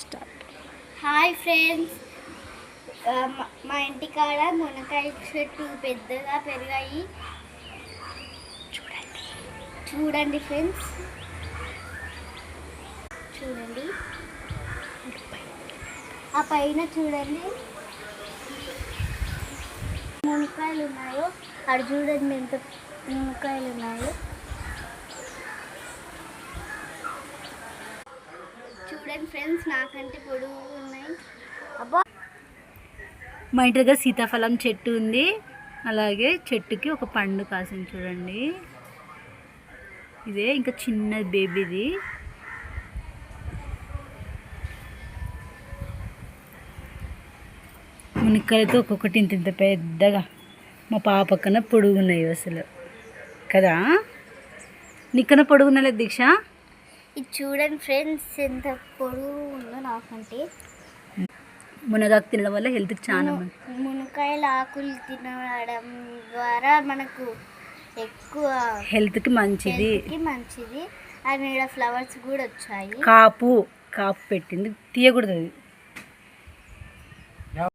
Start. Hi friends. మా- మా ఇంటికాడ మునక్కాయ చెట్టు పెద్దగా పెరిగాయి. చూడండి. చూడండి ఫ్రెండ్స్. చూడండి. ఆ పైన చూడండి. మునక్కాయలు ఉన్నాయో అక్కడ చూడండి ఎంత మునక్కాయలు ఉన్నాయో చూడండి ఫ్రెండ్స్ నాకంటే పొడుగు ఉన్నాయి. అబ్బా! మా ఇంటి దగ్గర సీతాఫలం చెట్టు ఉంది. అలాగే చెట్టుకి ఒక పండు కాసింది చూడండి. ఇదే ఇంకా చిన్న బేబీది. మునిక్కలతో ఒక్కొక్కటి ఇంత ఇంత పెద్దగా. మా పాప కన్నా పొడుగున్నాయి అసలు. కదా? నిక్కన పొడుగున్నలే దీక్ష? ఇది చూడండి ఫ్రెండ్స్ ఎంత పొడుగు ఉందో నాకంటే. మునగాకు తినడం వల్ల హెల్త్కి చాలా మంచి మునక్కాయల ఆకులు తినడం ద్వారా మనకు ఎక్కువ హెల్త్కి మంచిది. మంచిది. అండ్ ఇక్కడ ఫ్లవర్స్ కూడా వచ్చాయి. కాపు కాపు పెట్టింది తీయకూడదు అది.